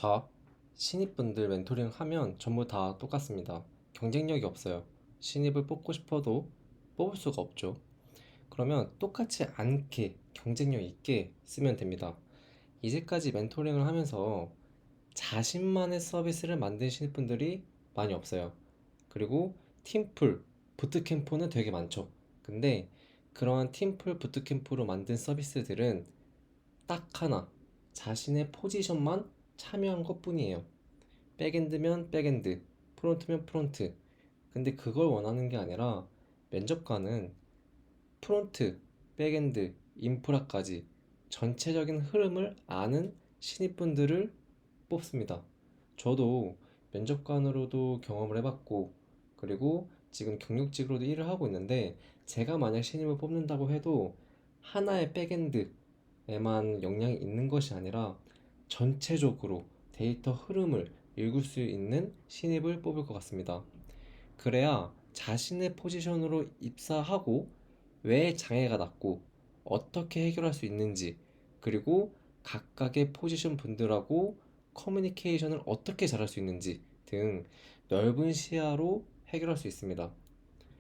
자, 신입분들 멘토링 하면 전부 다 똑같습니다. 경쟁력이 없어요. 신입을 뽑고 싶어도 뽑을 수가 없죠. 그러면 똑같이 않게 경쟁력 있게 쓰면 됩니다. 이제까지 멘토링을 하면서 자신만의 서비스를 만든 신입분들이 많이 없어요. 그리고 팀풀, 부트캠프는 되게 많죠. 근데 그러한 팀풀, 부트캠프로 만든 서비스들은 딱 하나, 자신의 포지션만 참여한 것 뿐이에요. 백엔드면 백엔드, 프론트면 프론트. 근데 그걸 원하는 게 아니라 면접관은 프론트, 백엔드, 인프라까지 전체적인 흐름을 아는 신입분들을 뽑습니다. 저도 면접관으로도 경험을 해봤고, 그리고 지금 경력직으로도 일을 하고 있는데, 제가 만약 신입을 뽑는다고 해도 하나의 백엔드에만 역량이 있는 것이 아니라 전체적으로 데이터 흐름을 읽을 수 있는 신입을 뽑을 것 같습니다. 그래야 자신의 포지션으로 입사하고 왜 장애가 났고 어떻게 해결할 수 있는지 그리고 각각의 포지션 분들하고 커뮤니케이션을 어떻게 잘할 수 있는지 등 넓은 시야로 해결할 수 있습니다.